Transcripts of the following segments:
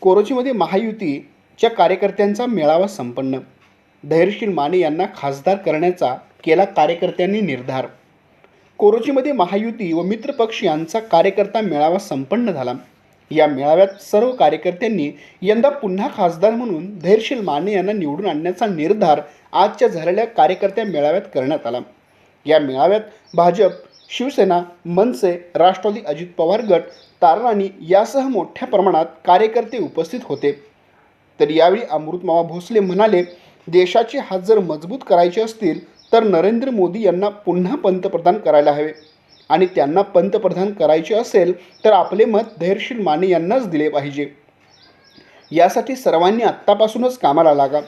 कोरोचीमध्ये महायुतीच्या कार्यकर्त्यांचा मेळावा संपन्न. धैर्यशील माने यांना खासदार करण्याचा केला कार्यकर्त्यांनी निर्धार. कोरोचीमध्ये महायुती व मित्रपक्ष यांचा कार्यकर्ता मेळावा संपन्न झाला. या मेळाव्यात सर्व कार्यकर्त्यांनी यंदा पुन्हा खासदार म्हणून धैर्यशील माने यांना निवडून आणण्याचा निर्धार आजच्या झालेल्या कार्यकर्त्या मेळाव्यात करण्यात आला. या मेळाव्यात भाजप शिवसेना मनसे राष्ट्रवादी अजित पवार गट तारराणी यासह मोठ्या प्रमाणात कार्यकर्ते उपस्थित होते. तर यावेळी अमृतमावा भोसले म्हणाले देशाचे हात जर मजबूत करायचे असतील तर नरेंद्र मोदी यांना पुन्हा पंतप्रधान करायला हवे. आणि त्यांना पंतप्रधान करायचे असेल तर आपले मत धैर्यशील माने यांनाच दिले पाहिजे. यासाठी सर्वांनी आत्तापासूनच कामाला लागा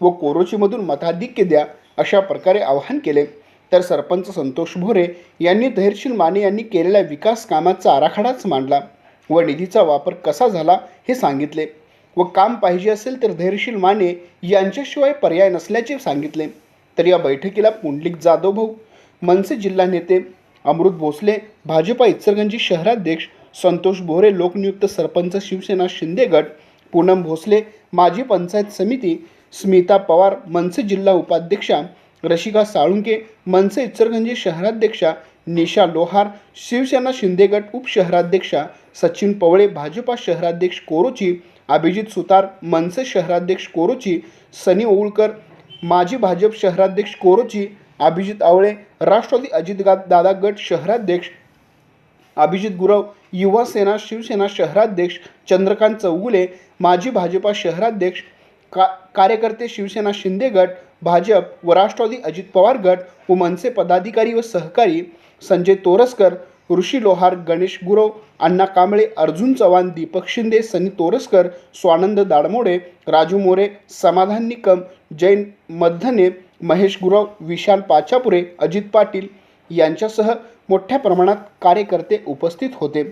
व कोरोचीमधून मताधिक्य द्या अशा प्रकारे आवाहन केले. तर सरपंच संतोष भोरे यांनी धैर्यशील माने यांनी केलेल्या विकास कामाचा आराखडाच मांडला व निधीचा वापर कसा झाला हे सांगितले व काम पाहिजे असेल तर धैर्यशील माने यांच्याशिवाय पर्याय नसल्याचे सांगितले. तर या बैठकीला पुंडलिक जाधव भाऊ मनसे जिल्हा नेते अमृत भोसले भाजपा इचलकरंजी शहराध्यक्ष संतोष भोरे लोकनियुक्त सरपंच शिवसेना शिंदे गट पूनम भोसले माजी पंचायत समिती स्मिता पवार मनसे जिल्हा उपाध्यक्षा रशिका साळुंके मनसे इचरगंजी शहराध्यक्षा निशा लोहार शिवसेना शिंदे गट उपशहराध्यक्षा सचिन पवळे भाजपा शहराध्यक्ष कोरोची अभिजित सुतार मनसे शहराध्यक्ष कोरोची सनी ओळकर माजी भाजप शहराध्यक्ष कोरोची अभिजित आवळे राष्ट्रवादी अजित दादा गट शहराध्यक्ष अभिजित गुरव युवा सेना शिवसेना शहराध्यक्ष चंद्रकांत चौगुले माजी भाजपा शहराध्यक्ष का कार्यकर्ते शिवसेना शिंदे गट भाजप व राष्ट्रवादी अजित पवार गट व मनसे पदाधिकारी व सहकारी संजय तोरसकर ऋषी लोहार गणेश गुरव अण्णा कांबळे अर्जुन चव्हाण दीपक शिंदे सनी तोरसकर स्वानंद दाडमोडे राजू मोरे समाधान निकम जैन मद्धने महेश गुरव विशाल पाचापुरे अजित पाटील यांच्यासह मोठ्या प्रमाणात कार्यकर्ते उपस्थित होते.